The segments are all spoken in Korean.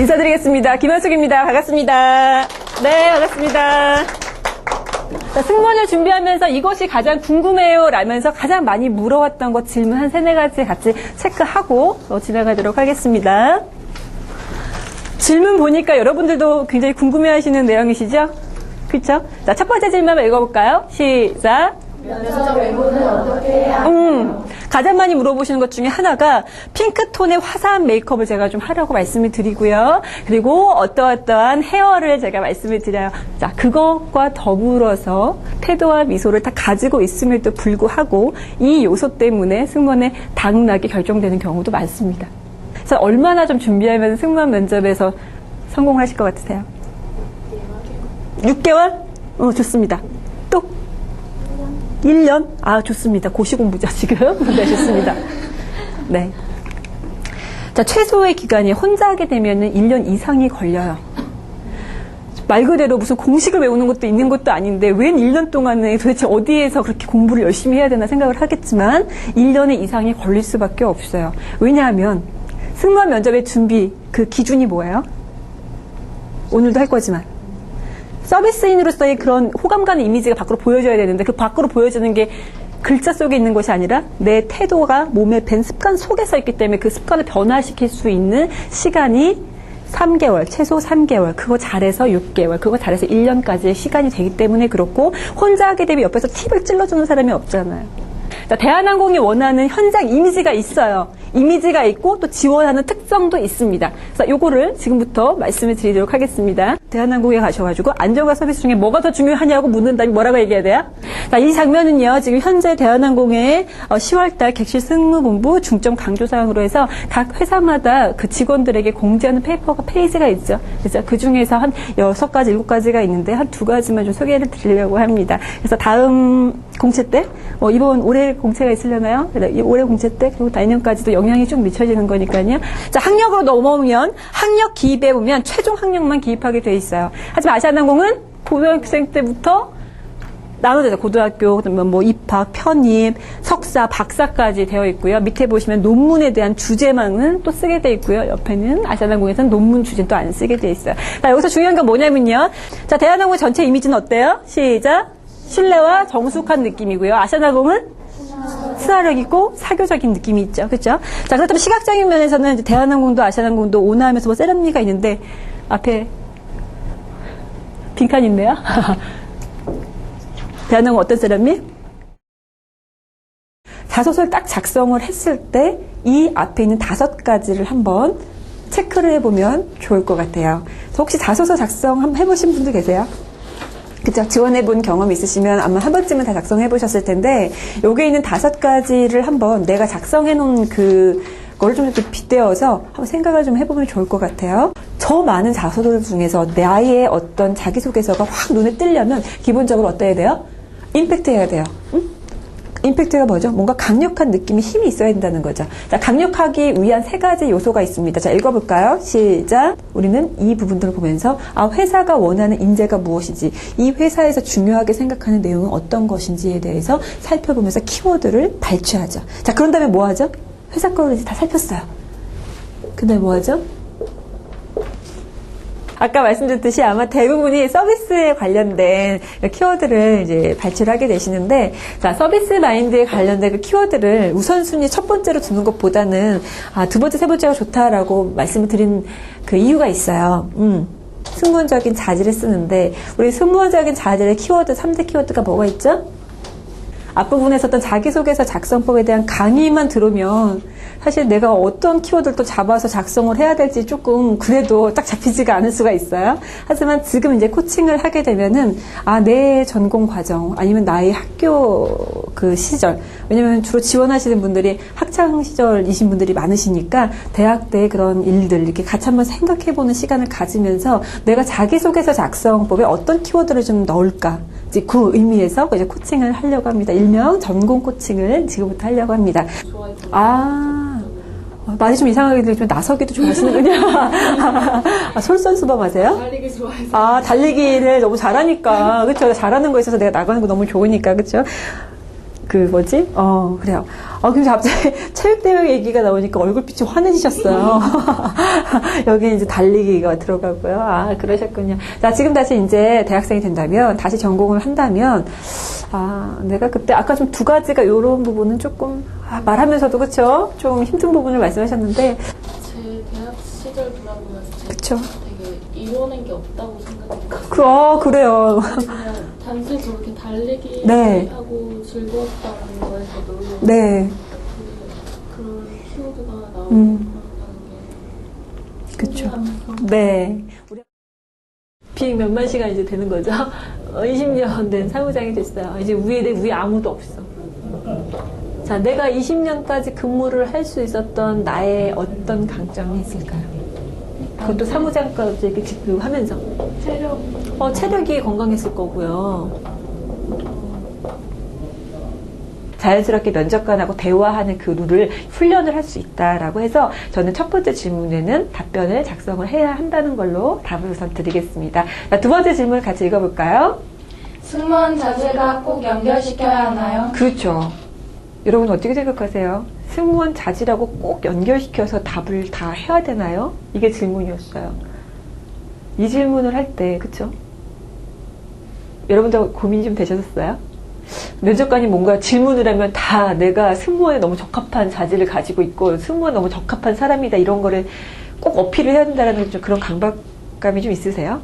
인사드리겠습니다. 김한숙입니다. 반갑습니다. 네, 반갑습니다. 자, 승무원을 준비하면서 이것이 가장 궁금해요 라면서 가장 많이 물어왔던 것 질문 한 세네 가지 같이 체크하고 어, 지나가도록 하겠습니다. 질문 보니까 여러분들도 굉장히 궁금해 하시는 내용이시죠? 그쵸? 자, 첫 번째 질문 한번 읽어볼까요? 시작. 음, 가장 많이 물어보시는 것 중에 하나가 핑크톤의 화사한 메이크업을 제가 좀 하라고 말씀을 드리고요. 그리고 어떠어떠한 헤어를 제가 말씀을 드려요. 자, 그것과 더불어서 태도와 미소를 다 가지고 있음에도 불구하고 이 요소 때문에 승무원의 당락이 결정되는 경우도 많습니다. 그래서 얼마나 좀 준비하면 승무원 면접에서 성공하실 것 같으세요? 6개월? 어, 좋습니다. 또? 1년? 아, 좋습니다. 고시공부자, 지금. 네, 좋습니다. 네. 자, 최소의 기간이 혼자 하게 되면은 1년 이상이 걸려요. 말 그대로 무슨 공식을 외우는 것도 있는 것도 아닌데, 웬 1년 동안에 도대체 어디에서 그렇게 공부를 열심히 해야 되나 생각을 하겠지만, 1년의 이상이 걸릴 수밖에 없어요. 왜냐하면, 승무원 면접의 준비, 그 기준이 뭐예요? 오늘도 할 거지만. 서비스인으로서의 그런 호감 가는 이미지가 밖으로 보여져야 되는데 그 밖으로 보여지는 게 글자 속에 있는 것이 아니라 내 태도가 몸에 밴 습관 속에서 있기 때문에 그 습관을 변화시킬 수 있는 시간이 3개월, 최소 3개월, 그거 잘해서 6개월, 그거 잘해서 1년까지의 시간이 되기 때문에 그렇고 혼자 하게 되면 옆에서 팁을 찔러주는 사람이 없잖아요. 자, 대한항공이 원하는 현장 이미지가 있어요. 이미지가 있고 또 지원하는 특성도 있습니다. 그래서 요거를 지금부터 말씀을 드리도록 하겠습니다. 대한항공에 가셔가지고 안전과 서비스 중에 뭐가 더 중요하냐고 묻는다면 뭐라고 얘기해야 돼요? 자, 이 장면은요, 지금 현재 대한항공의 10월달 객실 승무본부 중점 강조 사항으로 해서 각 회사마다 그 직원들에게 공지하는 페이퍼가 페이지가 있죠. 그래서 그 중에서 한 6가지, 7가지가 있는데 한 두 가지만 좀 소개를 드리려고 합니다. 그래서 다음 공채 때, 어, 이번 올해 공채가 있으려나요? 이 올해 공채 때, 그리고 내년까지도 영향이 좀 미쳐지는 거니까요. 자, 학력으로 넘어오면, 학력 기입해 보면 최종 학력만 기입하게 돼 있어요. 하지만 아시아나항공은 고등학생 때부터 나눠져서 고등학교, 그다음에 뭐 입학, 편입, 석사, 박사까지 되어 있고요. 밑에 보시면 논문에 대한 주제망은 또 쓰게 돼 있고요. 옆에는 아시아나항공에서는 논문 주제는 또안 쓰게 돼 있어요. 자, 여기서 중요한 건 뭐냐면요. 자, 대한항공 전체 이미지는 어때요? 시작. 신뢰와 정숙한 느낌이고요. 아시아나항공은 친화력 있고 사교적인 느낌이 있죠. 그렇죠? 자, 그렇다면 시각적인 면에서는 이제 대한항공도 아시아나항공도 오나하면서 뭐 세련미가 있는데 앞에 빈칸 있네요. 대한항공 어떤 세련미? 자소서를 딱 작성을 했을 때 이 앞에 있는 다섯 가지를 한번 체크를 해보면 좋을 것 같아요. 혹시 자소서 작성 한번 해보신 분들 계세요? 그죠? 지원해본 경험 있으시면 아마 한 번쯤은 다 작성해보셨을 텐데, 여기 있는 다섯 가지를 한번 내가 작성해놓은 그, 거를 좀 이렇게 빗대어서 한번 생각을 좀 해보면 좋을 것 같아요. 저 많은 자소들 중에서 나의 어떤 자기소개서가 확 눈에 띄려면 기본적으로 어떠해야 돼요? 임팩트 해야 돼요. 응? 임팩트가 뭐죠? 뭔가 강력한 느낌이 힘이 있어야 된다는 거죠. 자, 강력하기 위한 세 가지 요소가 있습니다. 자, 읽어볼까요? 시작. 우리는 이 부분들을 보면서, 아, 회사가 원하는 인재가 무엇이지, 이 회사에서 중요하게 생각하는 내용은 어떤 것인지에 대해서 살펴보면서 키워드를 발췌하죠. 자, 그런 다음에 뭐 하죠? 회사 거를 이제 다 살폈어요. 그 다음에 뭐 하죠? 아까 말씀드렸듯이 아마 대부분이 서비스에 관련된 키워드를 이제 발췌를 하게 되시는데, 자, 서비스 마인드에 관련된 그 키워드를 우선순위 첫 번째로 두는 것보다는, 아, 두 번째, 세 번째가 좋다라고 말씀을 드린 그 이유가 있어요. 음. 승무원적인 자질을 쓰는데, 우리 승무원적인 자질의 키워드, 3대 키워드가 뭐가 있죠? 앞부분에 썼던 자기소개서 작성법에 대한 강의만 들으면 사실 내가 어떤 키워드를 또 잡아서 작성을 해야 될지 조금 그래도 딱 잡히지가 않을 수가 있어요. 하지만 지금 이제 코칭을 하게 되면은 아, 내 전공 과정 아니면 나의 학교 그 시절 왜냐면 주로 지원하시는 분들이 학창 시절이신 분들이 많으시니까 대학 때 그런 일들 이렇게 같이 한번 생각해 보는 시간을 가지면서 내가 자기소개서 작성법에 어떤 키워드를 좀 넣을까 이제 그 의미에서 이제 코칭을 하려고 합니다. 일명 전공 코칭을 지금부터 하려고 합니다. 아, 말이 좀 이상하게 들리면 나서기도 좋아하시는군요. 아, 솔선수범 하세요? 달리기 좋아해서 아, 달리기를 너무 잘하니까. 그쵸. 잘하는 거에 있어서 내가 나가는 거 너무 좋으니까. 그쵸. 그 뭐지? 어, 그래요. 어, 근데 갑자기 체육대회 얘기가 나오니까 얼굴빛이 환해지셨어요. 여기 이제 달리기가 들어가고요. 아, 그러셨군요. 자, 지금 다시 이제 대학생이 된다면, 다시 전공을 한다면, 아, 내가 그때 아까 좀 두 가지가 요런 부분은 조금, 아, 말하면서도 그쵸? 좀 힘든 부분을 말씀하셨는데, 제 대학 시절 돌아보면서 그쵸. 되게 이뤄낸 게 없다고 생각했거든요. 그, 어, 그래요. 단순히 저렇게 달리기 네. 하고 즐거웠다는 거에서도 네. 그, 그런 키워드가 나오고 음. 게 그쵸. 네. 비행 몇만 시간 이제 되는 거죠. 어, 20년 된 사무장이 됐어요. 이제 위에 내 위에 아무도 없어. 자, 내가 20년까지 근무를 할 수 있었던 나의 어떤 강점이 있을까요? 그것도 사무장까지 이렇게 직급하면서. 체력 어, 체력이 건강했을 거고요. 자연스럽게 면접관하고 대화하는 그 룰을 훈련을 할 수 있다라고 해서 저는 첫 번째 질문에는 답변을 작성을 해야 한다는 걸로 답을 우선 드리겠습니다. 자, 두 번째 질문 같이 읽어볼까요? 승무원 자질과 꼭 연결시켜야 하나요? 그렇죠. 여러분 어떻게 생각하세요? 승무원 자질하고 꼭 연결시켜서 답을 다 해야 되나요? 이게 질문이었어요. 이 질문을 할 때, 그쵸? 여러분도 고민 좀 되셨어요? 면접관이 뭔가 질문을 하면 다 내가 승무원에 너무 적합한 자질을 가지고 있고 승무원에 너무 적합한 사람이다 이런 거를 꼭 어필을 해야 된다는 좀 그런 강박감이 좀 있으세요?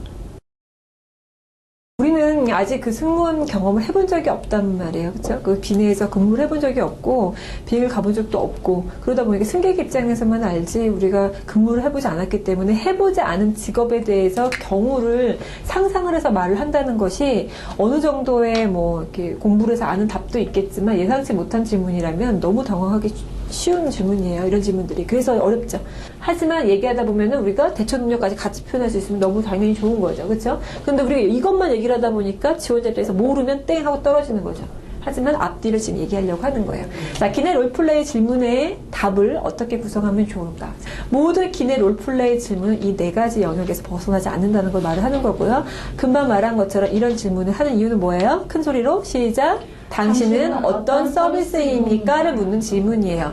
아직 그 승무원 경험을 해본 적이 없단 말이에요. 그렇죠? 그 기내에서 근무를 해본 적이 없고 비행을 가본 적도 없고 그러다 보니까 승객 입장에서만 알지 우리가 근무를 해보지 않았기 때문에 해보지 않은 직업에 대해서 경우를 상상을 해서 말을 한다는 것이 어느 정도의 뭐 이렇게 공부를 해서 아는 답도 있겠지만 예상치 못한 질문이라면 너무 당황하기 쉬운 질문이에요. 이런 질문들이. 그래서 어렵죠. 하지만 얘기하다 보면은 우리가 대처 능력까지 같이 표현할 수 있으면 너무 당연히 좋은 거죠. 그렇죠? 근데 우리가 이것만 얘기를 하다 보니까 지원자 입장에서 모르면 땡 하고 떨어지는 거죠. 하지만 앞뒤를 지금 얘기하려고 하는 거예요. 자, 기내 롤플레이 질문의 답을 어떻게 구성하면 좋을까? 모든 기내 롤플레이 질문은 이 네 가지 영역에서 벗어나지 않는다는 걸 말을 하는 거고요. 금방 말한 것처럼 이런 질문을 하는 이유는 뭐예요? 큰 소리로 시작. 당신은 어떤 서비스입니까?를 묻는 질문이에요.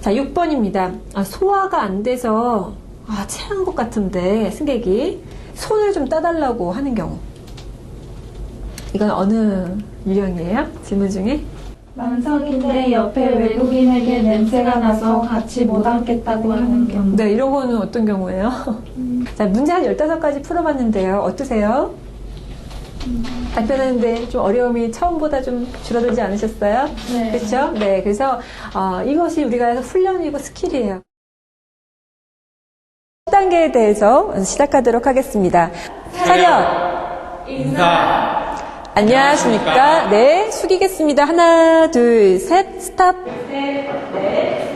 자, 6번입니다. 아, 소화가 안 돼서 아, 체한 것 같은데 승객이 손을 좀 따달라고 하는 경우. 이건 어느 유형이에요? 질문 중에? 만석인데 옆에 외국인에게 냄새가 나서 같이 못 앉겠다고 하는 경우. 네, 이런 거는 어떤 경우예요? 자, 문제 한 15가지 풀어봤는데요. 어떠세요? 답변하는데 좀 어려움이 처음보다 좀 줄어들지 않으셨어요? 네. 그렇죠? 네, 그래서 어, 이것이 우리가 해서 훈련이고 스킬이에요. 10단계에 대해서 시작하도록 하겠습니다. 차렷! 인사. 안녕하십니까? 네, 숙이겠습니다. 하나, 둘, 셋, 스탑. 네, 네,